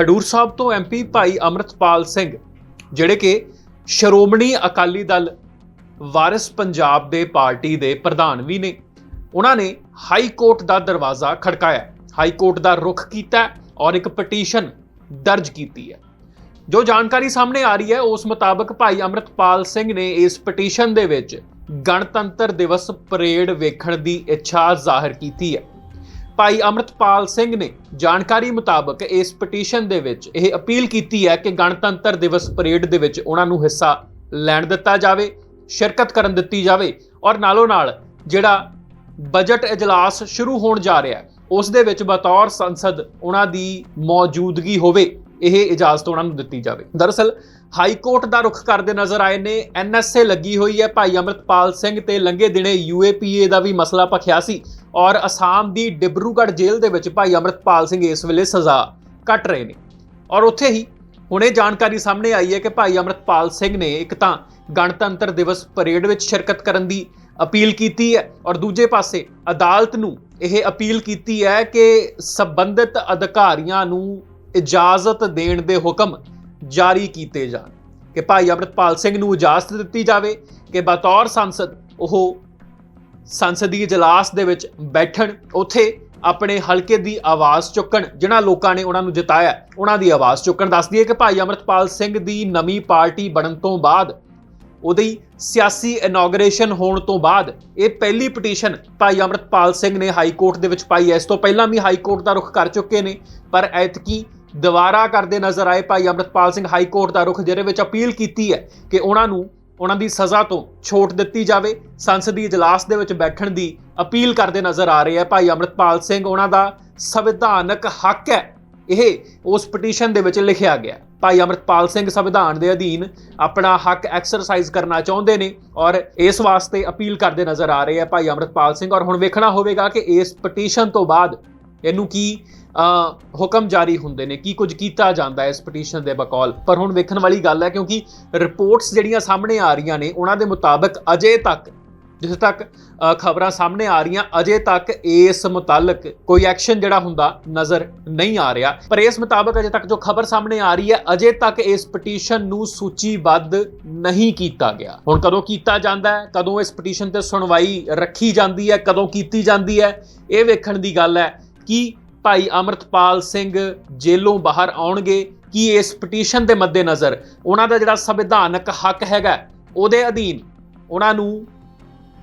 ਖਡੂਰ ਸਾਹਿਬ ਤੋਂ ਐਮਪੀ ਭਾਈ ਅਮਰਤਪਾਲ ਸਿੰਘ, ਜਿਹੜੇ ਕਿ ਸ਼੍ਰੋਮਣੀ ਅਕਾਲੀ ਦਲ ਵਾਰਿਸ ਪੰਜਾਬ ਦੇ ਪਾਰਟੀ ਦੇ ਪ੍ਰਧਾਨ ਵੀ ਨੇ। ਉਹਨਾਂ ਨੇ ਹਾਈ ਕੋਰਟ ਦਾ ਦਰਵਾਜ਼ਾ ਖੜਕਾਇਆ। ਹਾਈ ਕੋਰਟ ਦਾ ਰੁਖ ਕੀਤਾ ਔਰ ਇੱਕ ਪਟੀਸ਼ਨ ਦਰਜ ਕੀਤੀ ਹੈ। ਜੋ ਜਾਣਕਾਰੀ ਸਾਹਮਣੇ ਆ ਰਹੀ ਹੈ, ਉਸ ਮੁਤਾਬਕ ਭਾਈ ਅਮਰਤਪਾਲ ਸਿੰਘ ਨੇ ਇਸ ਪਟੀਸ਼ਨ ਦੇ ਵਿੱਚ ਗਣਤੰਤਰ ਦਿਵਸ ਪਰੇਡ ਵੇਖਣ ਦੀ ਇੱਛਾ ਜ਼ਾਹਿਰ ਕੀਤੀ ਹੈ। ਭਾਈ ਅਮਰਤਪਾਲ ਸਿੰਘ ਨੇ ਜਾਣਕਾਰੀ ਮੁਤਾਬਕ ਇਸ ਪਟੀਸ਼ਨ ਦੇ ਵਿੱਚ ਇਹ ਅਪੀਲ ਕੀਤੀ ਹੈ ਕਿ ਗਣਤੰਤਰ ਦਿਵਸ ਪਰੇਡ ਦੇ ਵਿੱਚ ਉਹਨਾਂ ਨੂੰ ਹਿੱਸਾ ਲੈਣ ਦਿੱਤਾ ਜਾਵੇ, ਸ਼ਿਰਕਤ ਕਰਨ ਦਿੱਤੀ ਜਾਵੇ ਔਰ ਨਾਲੋਂ ਨਾਲ ਜਿਹੜਾ ਬਜਟ ਇਜਲਾਸ ਸ਼ੁਰੂ ਹੋਣ ਜਾ ਰਿਹਾ ਹੈ, ਉਸ ਦੇ ਵਿੱਚ ਬਤੌਰ ਸੰਸਦ ਉਹਨਾਂ ਦੀ ਮੌਜੂਦਗੀ ਹੋਵੇ, ਇਹ ਇਜਾਜ਼ਤ ਉਹਨਾਂ ਨੂੰ ਦਿੱਤੀ ਜਾਵੇ। ਦਰਅਸਲ, ਹਾਈ ਕੋਰਟ ਦਾ ਰੁਖ ਕਰਦੇ ਨਜ਼ਰ ਆਏ ਨੇ ਐਨਐਸਏ ਲੱਗੀ ਹੋਈ ਹੈ ਭਾਈ ਅਮਰਤਪਾਲ ਸਿੰਘ ਤੇ ਲੰਘੇ ਦਿਨੇ ਯੂਏਪੀਏ ਦਾ ਵੀ ਮਸਲਾ ਭਖਿਆ ਸੀ। ਔਰ ਅਸਾਮ ਦੀ ਡਿਬਰੂਗੜ੍ਹ ਜੇਲ੍ਹ ਦੇ ਵਿੱਚ ਭਾਈ ਅਮਰਤਪਾਲ ਸਿੰਘ ਇਸ ਵੇਲੇ ਸਜ਼ਾ ਕੱਟ ਰਹੇ ਨੇ। ਔਰ ਉੱਥੇ ਹੀ ਹੁਣੇ ਜਾਣਕਾਰੀ ਸਾਹਮਣੇ ਆਈ ਹੈ ਕਿ ਭਾਈ ਅਮਰਤਪਾਲ ਸਿੰਘ ਨੇ ਇੱਕ ਤਾਂ ਗਣਤੰਤਰ ਦਿਵਸ ਪਰੇਡ ਵਿੱਚ ਸ਼ਿਰਕਤ ਕਰਨ ਦੀ ਅਪੀਲ ਕੀਤੀ ਹੈ ਔਰ ਦੂਜੇ ਪਾਸੇ ਅਦਾਲਤ ਨੂੰ ਇਹ ਅਪੀਲ ਕੀਤੀ ਹੈ ਕਿ ਸੰਬੰਧਿਤ ਅਧਿਕਾਰੀਆਂ ਨੂੰ ਇਜਾਜ਼ਤ ਦੇਣ ਦੇ ਹੁਕਮ ਜਾਰੀ ਕੀਤੇ ਜਾਣ। ਕਿ ਭਾਈ ਅਮਰਤਪਾਲ ਸਿੰਘ ਨੂੰ ਇਜਾਜ਼ਤ ਦਿੱਤੀ ਜਾਵੇ, ਕਿ ਬਤੌਰ ਸੰਸਦ ਉਹ ਸੰਸਦੀ ਇਜਲਾਸ ਦੇ ਵਿੱਚ ਬੈਠਣ, ਉੱਥੇ ਆਪਣੇ ਹਲਕੇ ਦੀ ਆਵਾਜ਼ ਚੁੱਕਣ, ਜਿਨ੍ਹਾਂ ਲੋਕਾਂ ਨੇ ਉਹਨਾਂ ਨੂੰ ਜਿਤਾਇਆ। ਉਹਨਾਂ ਦੀ ਆਵਾਜ਼ ਚੁੱਕਣ ਦੱਸਦੀ ਹੈ ਕਿ ਭਾਈ ਅਮਰਤਪਾਲ ਸਿੰਘ ਦੀ ਨਵੀਂ ਪਾਰਟੀ ਬਣਨ ਤੋਂ ਬਾਅਦ, ਉਹਦੀ ਸਿਆਸੀ ਇਨੋਗਰੇਸ਼ਨ ਹੋਣ ਤੋਂ ਬਾਅਦ, ਇਹ ਪਹਿਲੀ ਪਟੀਸ਼ਨ ਭਾਈ ਅਮਰਤਪਾਲ ਸਿੰਘ ਨੇ ਹਾਈ ਕੋਰਟ ਦੇ ਵਿੱਚ ਪਾਈ ਹੈ। ਇਸ ਤੋਂ ਪਹਿਲਾਂ ਵੀ ਹਾਈ ਕੋਰਟ ਦਾ ਰੁਖ ਕਰ ਚੁੱਕੇ ਨੇ, ਪਰ ਐਤਕੀ ਦੁਬਾਰਾ ਕਰਦੇ ਨਜ਼ਰ ਆਏ ਭਾਈ ਅਮਰਤਪਾਲ ਸਿੰਘ ਹਾਈ ਕੋਰਟ ਦਾ ਰੁਖ, ਜਿਹਦੇ ਵਿੱਚ ਅਪੀਲ ਕੀਤੀ ਹੈ ਕਿ ਉਹਨਾਂ ਨੂੰ ਉਹਨਾਂ ਦੀ ਸਜ਼ਾ ਤੋਂ ਛੋਟ ਦਿੱਤੀ ਜਾਵੇ। ਸੰਸਦੀ ਇਜਲਾਸ ਦੇ ਵਿੱਚ ਬੈਠਣ ਦੀ ਅਪੀਲ ਕਰਦੇ ਨਜ਼ਰ ਆ ਰਹੇ ਹੈ ਭਾਈ ਅਮਰਤਪਾਲ ਸਿੰਘ। ਉਹਨਾਂ ਦਾ ਸੰਵਿਧਾਨਕ ਹੱਕ ਹੈ। ਇਹ ਉਸ ਪਟੀਸ਼ਨ ਦੇ ਵਿੱਚ ਲਿਖਿਆ ਗਿਆ। ਭਾਈ ਅਮਰਤਪਾਲ ਸਿੰਘ ਸੰਵਿਧਾਨ ਦੇ ਅਧੀਨ ਆਪਣਾ ਹੱਕ ਐਕਸਰਸਾਈਜ਼ ਕਰਨਾ ਚਾਹੁੰਦੇ ਨੇ ਔਰ ਇਸ ਵਾਸਤੇ ਅਪੀਲ ਕਰਦੇ ਨਜ਼ਰ ਆ ਰਹੇ ਆ ਭਾਈ ਅਮਰਤਪਾਲ ਸਿੰਘ। ਔਰ ਹੁਣ ਵੇਖਣਾ ਹੋਵੇਗਾ ਕਿ ਇਸ ਪਟੀਸ਼ਨ ਤੋਂ ਬਾਅਦ ਇਹਨੂੰ ਕੀ ਹੁਕਮ ਜਾਰੀ ਹੁੰਦੇ ਨੇ, ਕੀ ਕੁਝ ਕੀਤਾ ਜਾਂਦਾ ਹੈ ਇਸ ਪਟੀਸ਼ਨ ਦੇ ਬਕੌਲ। ਪਰ ਹੁਣ ਵੇਖਣ ਵਾਲੀ ਗੱਲ ਹੈ ਕਿਉਂਕਿ ਰਿਪੋਰਟਸ ਜਿਹੜੀਆਂ ਸਾਹਮਣੇ ਆ ਰਹੀਆਂ ਨੇ, ਉਹਨਾਂ ਦੇ ਮੁਤਾਬਕ ਅਜੇ ਤੱਕ, ਜਿੱਥੇ ਤੱਕ ਖਬਰਾਂ ਸਾਹਮਣੇ ਆ ਰਹੀਆਂ, ਅਜੇ ਤੱਕ ਇਸ ਮੁਤਲਕ ਕੋਈ ਐਕਸ਼ਨ ਜਿਹੜਾ ਹੁੰਦਾ ਨਜ਼ਰ ਨਹੀਂ ਆ ਰਿਹਾ। ਪਰ ਇਸ ਮੁਤਾਬਕ ਅਜੇ ਤੱਕ ਜੋ ਖਬਰ ਸਾਹਮਣੇ ਆ ਰਹੀ ਹੈ, ਅਜੇ ਤੱਕ ਇਸ ਪਟੀਸ਼ਨ ਨੂੰ ਸੂਚੀਬੱਧ ਨਹੀਂ ਕੀਤਾ ਗਿਆ। ਹੁਣ ਕਦੋਂ ਕੀਤਾ ਜਾਂਦਾ ਹੈ, ਕਦੋਂ ਇਸ ਪਟੀਸ਼ਨ ਤੇ ਸੁਣਵਾਈ ਰੱਖੀ ਜਾਂਦੀ ਹੈ, ਕਦੋਂ ਕੀਤੀ ਜਾਂਦੀ ਹੈ, ਇਹ ਵੇਖਣ ਦੀ ਗੱਲ ਹੈ। ਕੀ ਭਾਈ ਅਮਰਤਪਾਲ ਸਿੰਘ ਜੇਲੋਂ ਬਾਹਰ ਆਉਣਗੇ? ਕੀ ਇਸ ਪਟੀਸ਼ਨ ਦੇ ਮੱਦੇਨਜ਼ਰ? ਉਹਨਾਂ ਦਾ ਜਿਹੜਾ ਸੰਵਿਧਾਨਕ ਹੱਕ ਹੈਗਾ, ਉਹਦੇ ਅਧੀਨ ਉਹਨਾਂ ਨੂੰ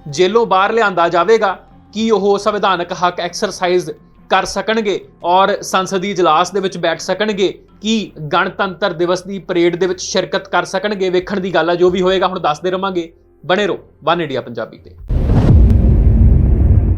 ਜੇਲੋਂ ਬਾਹਰ ਲਿਆਂਦਾ ਜਾਵੇਗਾ। ਕੀ ਉਹ ਸੰਵਿਧਾਨਕ ਹੱਕ ਐਕਸਰਸਾਈਜ਼ ਕਰ ਸਕਣਗੇ ਔਰ ਸੰਸਦੀ ਇਜਲਾਸ ਦੇ ਵਿੱਚ ਬੈਠ ਸਕਣਗੇ? ਕੀ ਗਣਤੰਤਰ ਦਿਵਸ ਦੀ ਪਰੇਡ ਦੇ ਵਿੱਚ ਸ਼ਿਰਕਤ ਕਰ ਸਕਣਗੇ? ਵੇਖਣ ਦੀ ਗੱਲ ਹੈ ਜੋ ਵੀ ਹੋਏਗਾ, ਹੁਣ ਦੱਸਦੇ ਰਵਾਂਗੇ। ਬਣੇ ਰਹੋ, ਵਨ ਇੰਡੀਆ ਪੰਜਾਬੀ ਤੇ।